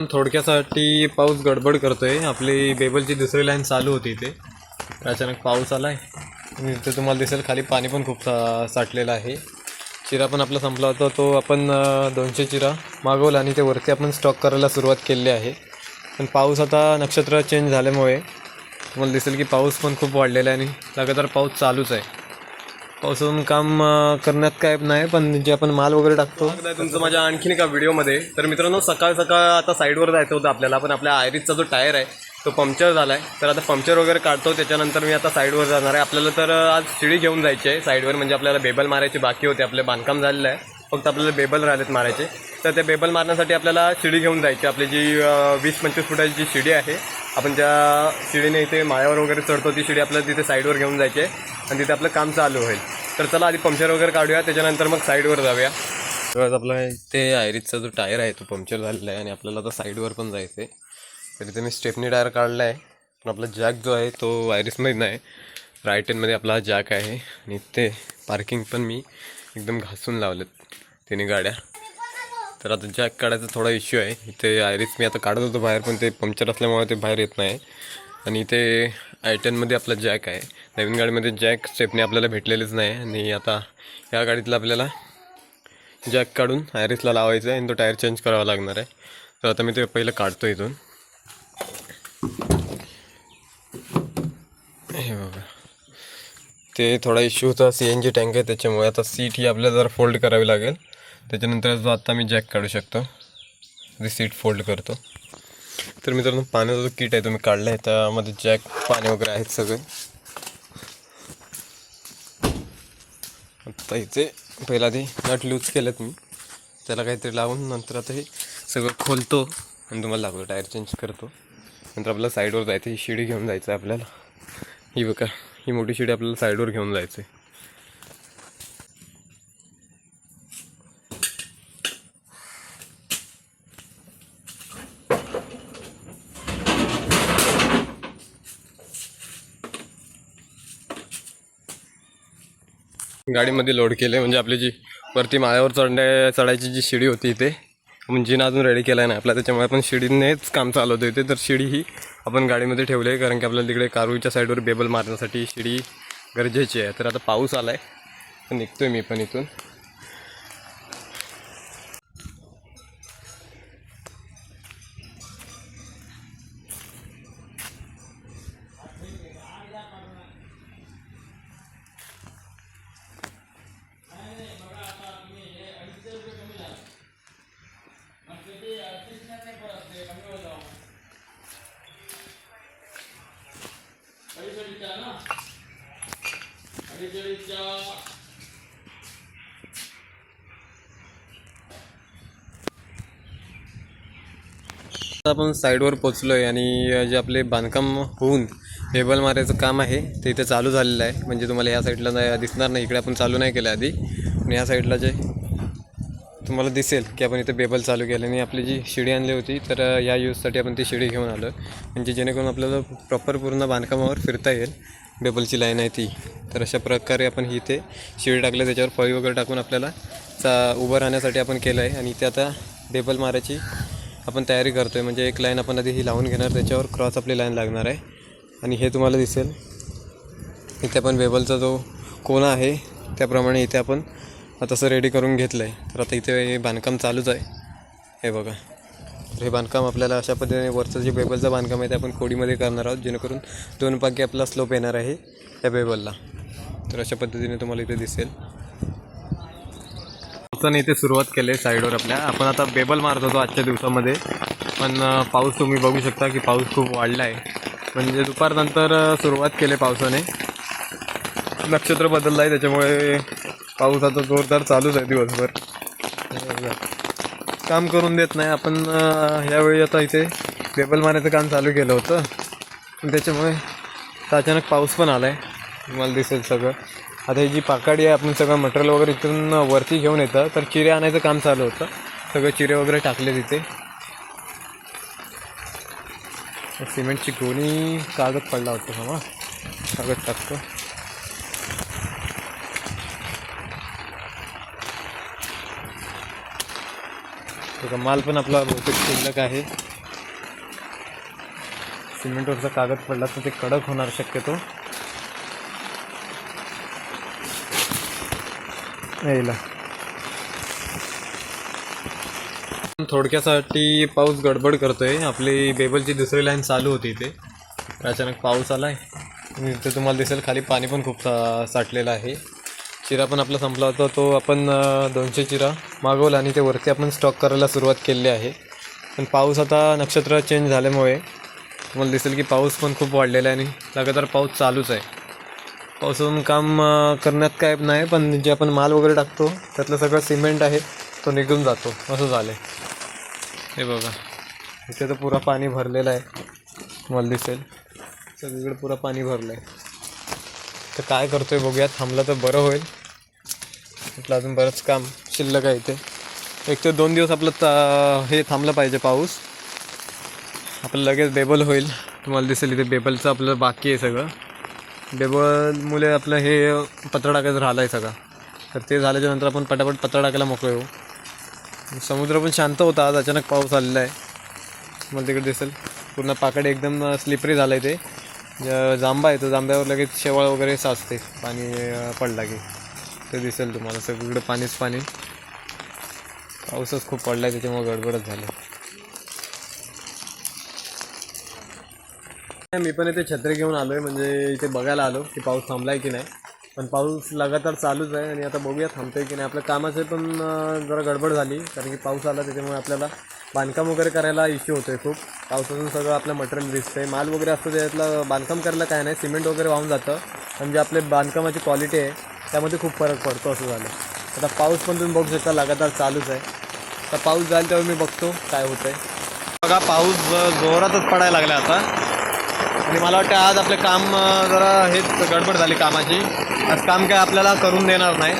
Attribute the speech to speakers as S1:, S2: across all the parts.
S1: थोडक्यासाठी पाऊस गडबड करतोय. आपली बेबलची दुसरी लाईन चालू होती इथे. अचानक पाऊस आला आहे इथे तुम्हाला दिसेल खाली पाणी पण खूप सा साठलेलं आहे. चिरा पण आपला संपला होता. तो आपण दोनशे चिरा मागवला आणि ते वरती आपण स्टॉक करायला सुरुवात केली आहे. पण पाऊस आता नक्षत्र चेंज झाल्यामुळे तुम्हाला दिसेल की पाऊस पण खूप वाढलेला आहे आणि लगातार पाऊस चालूच आहे. पावसातून काम करण्यात काय नाही पण जे आपण माल वगैरे टाकतो.
S2: तुमचं माझ्या आणखीन एका व्हिडिओमध्ये. तर मित्रांनो सकाळ सकाळ आता साईडवर जायचं होतं आपल्याला पण आपल्या आयरिसचा जो टायर आहे तो पंक्चर झाला आहे तर आता पंक्चर वगैरे काढतो त्याच्यानंतर मी आता साईडवर जाणार आहे. आपल्याला तर आज शिडी घेऊन जायची आहे साईडवर म्हणजे आपल्याला बेबल मारायची बाकी होते आपले बांधकाम झालेलं आहे. फक्त आपल्याला बेबल राहिलेत मारायचे. तर ते बेबल मारण्यासाठी आपल्याला शिडी घेऊन जायची. आपली जी वीस पंचवीस फुटाची जी शिडी आहे आपण ज्या शिडीने इथे माळ्यावर वगैरे चढतो ती शिडी आपल्याला तिथे साईडवर घेऊन जायची आहे आणि तिथे आपलं काम चालू होईल. तर चला आधी पंक्चर वगैरे काढूया त्याच्यानंतर मग साईडवर जाऊया.
S1: तेव्हाच आपला ते आयरीजचा जो टायर आहे तो पंक्चर झालेला आहे आणि आपल्याला आता साईडवर पण जायचं आहे तर इथे मी स्टेपनी टायर काढला आहे पण आपला जॅक जो आहे तो आयरिसमध्ये नाही. राईट हँडमध्ये आपला हा जॅक आहे आणि ते पार्किंग पण मी एकदम घासून लावलेत तिने गाड्या. तर आता जॅक काढायचा थोडा इश्यू आहे. इथे आयरिस मी आता काढत होतो बाहेर पण ते पंक्चर असल्यामुळे ते बाहेर येत नाही. आणि इथे आय टेनमध्ये आपला जॅक आहे. नवीन गाडीमध्ये जॅक स्टेपने आपल्याला भेटलेलेच नाही. आणि आता या गाडीतला आपल्याला जॅक काढून आयरिसला लावायचं आहे आणि तो टायर चेंज करावा लागणार आहे. तर आता मी ते पहिलं काढतो इथून. हे बघा. ते थोडा इश्यू होता. सी एन जी टँक आहे त्याच्यामुळे आता सीट ही आपल्याला जरा फोल्ड करावी लागेल. त्याच्यानंतर जो आत्ता मी जॅक काढू शकतो रिसीट फोल्ड करतो. तर मित्रांनो पाण्याचा जो किट आहे तो मी काढला आहे त्यामध्ये जॅक पाणी वगैरे आहेत सगळे. आता इथे पहिला ते नट लूज केलेत मी. त्याला काहीतरी लावून नंतर आता हे सगळं खोलतो आणि तुम्हाला लागतो टायर चेंज करतो. नंतर आपल्याला साईडवर जायचं ही शिडी घेऊन जायचं आहे आपल्याला. ही बघा ही मोठी शिडी आपल्याला साईडवर घेऊन जायचं आहे गाडीमध्ये लोड केले म्हणजे आपली जी वरती माळ्यावर चढण्या चढायची जी शिडी होती इथे आपण जिना अजून रेडी केला नाही. आपला त्याच्यामुळे आपण शिडीनेच काम चालवतो इथे. तर शिडी ही आपण गाडीमध्ये ठेवली आहे कारण की आपल्याला तिकडे कारूच्या साईडवर बेबल मारण्यासाठी शिडी गरजेची आहे. तर आता पाऊस आला आहे निघतो आहे मी पण इथून. आता आपण साईडवर पोचलो आहे आणि जे आपले बांधकाम होऊन लेबल मारायचं काम आहे ते इथे चालू झालेलं आहे. म्हणजे तुम्हाला या साईडला नाही दिसणार नाही. इकडे आपण चालू नाही केलं आधी. आणि या साईडला जे तुम्हाला दिसेल की आपण इथे बेबल चालू केलं आणि आपली जी शिडी आणली होती तर या यूजसाठी आपण ती शिडी घेऊन आलो म्हणजे जेणेकरून आपल्याला प्रॉपर पूर्ण बांधकामावर फिरता येईल बेबलची लाईन आहे ती. तर अशा प्रकारे आपण ही इथे शिडी टाकलं त्याच्यावर फळी वगैरे टाकून आपल्याला चा उभं राहण्यासाठी आपण केलं आहे. आणि ते आता बेबल मारायची आपण तयारी करतो आहे म्हणजे एक लाईन आपण आधी ही लावून घेणार. त्याच्यावर क्रॉस आपली लाईन लागणार आहे. आणि हे तुम्हाला दिसेल. इथे आपण बेबलचा जो कोना आहे त्याप्रमाणे इथे आपण तसं रेडी करून घेतलं आहे तर आता इथे हे बांधकाम चालूच आहे. हे बघा. तर हे बांधकाम आपल्याला अशा पद्धतीने वरचं जे बेबलचं बांधकाम आहे ते आपण कोडीमध्ये करणार आहोत. जेणेकरून दोन पाकी आपला स्लोप येणार आहे त्या बेबलला तर अशा पद्धतीने तुम्हाला इथे दिसेल. पावसाने इथे सुरुवात केली आहे साईडवर आपल्या. आपण आता बेबल मारत होतो आजच्या दिवसामध्ये. पण पाऊस तुम्ही बघू शकता की पाऊस खूप वाढला आहे. म्हणजे दुपारनंतर सुरुवात केली आहे पावसाने. नक्षत्र बदललं आहे त्याच्यामुळे पाऊस आता जोरदार चालूच आहे दिवसभर. काम करून देत नाही. आपण ह्यावेळी आता इथे बेबल मारायचं काम चालू केलं होतं. त्याच्यामुळे आता अचानक पाऊस पण आला आहे तुम्हाला दिसेल सगळं. आता ही जी पाकाडी आहे आपण सगळं मटेरियल वगैरे इथून वरती घेऊन येतं. तर चिरे आणायचं काम चालू होतं. सगळं चिरे वगैरे टाकले तिथे. सिमेंटची गोणी कागद पडला होता हा कागद टाकतो. बघा, माल पण आपला बहुतेक शिल्लक आहे. सिमेंटवरचा कागद पडला तर ते कडक होणार शक्यतो. यायला. थोडक्यासाठी पाऊस गडबड करतोय. आपली बेबलची दुसरी लाईन चालू होती इथे. अचानक पाऊस आलाय. आहे इथे तुम्हाला दिसेल खाली पाणी पण खूप सा साठलेलं आहे. चिरा पण आपला संपला होता. तो आपण दोनशे चिरा मागवला आणि ते वरती आपण स्टॉक करायला सुरुवात केलेली आहे. पण पाऊस आता नक्षत्र चेंज झाल्यामुळे तुम्हाला दिसेल की पाऊस पण खूप वाढलेला आहे आणि लगातार पाऊस चालूच आहे. अजून काम करण्यात काय नाही पण जे आपण माल वगैरे टाकतो त्यातलं सगळं सिमेंट आहे तो निघून जातो. असं झालं आहे हे बघा. इथे तर पुरा पाणी भरलेलं आहे. तुम्हाला दिसेल. सगळीकडे पुरा पाणी भरलं आहे तर काय करतो आहे बघूया थांबलं तर बरं होईल. म्हटलं अजून बरंच काम. शिल्लक आहे इथे. एक तर दोन दिवस आपलं ता हे थांबलं पाहिजे पाऊस. आपलं लगेच बेबल होईल. तुम्हाला दिसेल इथे बेबलचं आपलं बाकी आहे सगळं. डेबलमुळे आपलं हे पत्रा टाकायचं राहिलं आहे सगळं. तर ते झाल्याच्यानंतर आपण पटापट पत्रा टाकायला मोकळे होऊ. समुद्र पण शांत होता आज अचानक पाऊस आलेला आहे. मला तिकडे दिसेल. पूर्ण पाकड एकदम स्लिपरी झालं आहे ते जांबा आहे तर जांब्यावर लगेच शेवाळ वगैरे साचते पाणी पडला की. ते दिसेल तुम्हाला. सगळीकडे पाणीच पाणी. पाऊसच खूप पडला आहे त्याच्यामुळे गडबडच झाली. मी पण इथे छत्री घेऊन आलो आहे म्हणजे इथे बघायला आलो की पाऊस थांबला आहे की नाही. पण पाऊस लगातार चालूच आहे आणि आता बघूया थांबतोय की नाही. आपल्या कामाचे पण जरा गडबड झाली कारण की पाऊस आला त्याच्यामुळे आपल्याला बांधकाम वगैरे करायला इश्यू होतोय खूप. पावसातून सगळं आपलं मटेरियल आहे माल वगैरे असतो त्यातलं बांधकाम करायला काय नाही सिमेंट वगैरे वाहून जातं. पण जे आपले बांधकामाची क्वालिटी आहे त्यामध्ये खूप फरक पडतो असं झालं. आता पाऊस पण तुम्ही बघू शकता लगातार चालूच आहे. आता पाऊस जाईल तेव्हा मी बघतो काय होतं आहे बघा पाऊस जोरातच पडायला लागला आता. आणि मला वाटतं आज आपलं काम जरा हेच गडबड झाली कामाची. आज काम काय आपल्याला करून देणार नाही.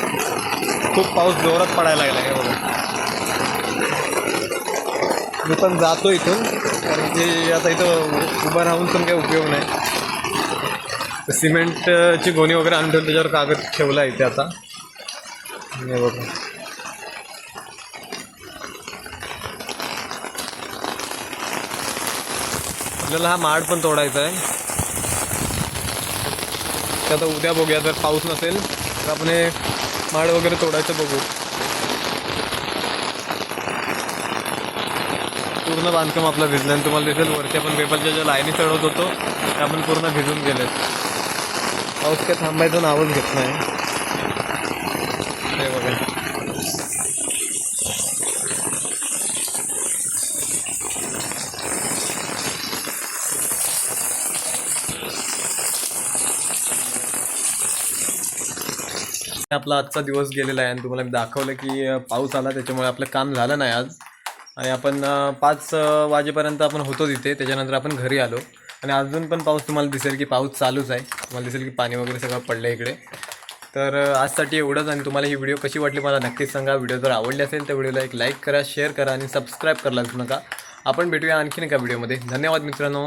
S1: खूप पाऊस जोरात पडायला लागला हे बघा. मी पण जातो इथून कारण की आता इथं उभं राहून पण काही उपयोग नाही. तर सिमेंटची गोणी वगैरे आणून ठेवून त्याच्यावर कागद ठेवला इथे आता. हे बघा. आपल्याला हा माड पण तोडायचा आहे. ते आता उद्या बघूया जर पाऊस नसेल तर आपण हे माड वगैरे तोडायचं बघू. पूर्ण बांधकाम आपलं भिजलं आणि तुम्हाला दिसेल वरती आपण पेपरच्या ज्या लाईनी चढवत होतो त्या आपण पूर्ण भिजून गेलेत. पाऊस काय थांबायचं नावच घेत नाही. बघा. आपला आजचा दिवस गेलेला आहे आणि तुम्हाला मी दाखवलं की पाऊस आला त्याच्यामुळे आपलं काम झालं नाही आज. आणि आपण पाच वाजेपर्यंत आपण होतो तिथे त्याच्यानंतर आपण घरी आलो. आणि अजून पण पाऊस तुम्हाला दिसेल की पाऊस चालूच आहे. तुम्हाला दिसेल की पाणी वगैरे सगळं पडलं आहे इकडे. तर आजसाठी एवढंच आणि तुम्हाला ही व्हिडिओ कशी वाटली मला नक्कीच सांगा. व्हिडिओ जर आवडली असेल तर व्हिडिओला एक लाईक करा शेअर करा आणि सबस्क्राईब करायला विसरू नका. आपण भेटूया आणखीन एका व्हिडिओमध्ये. धन्यवाद मित्रांनो.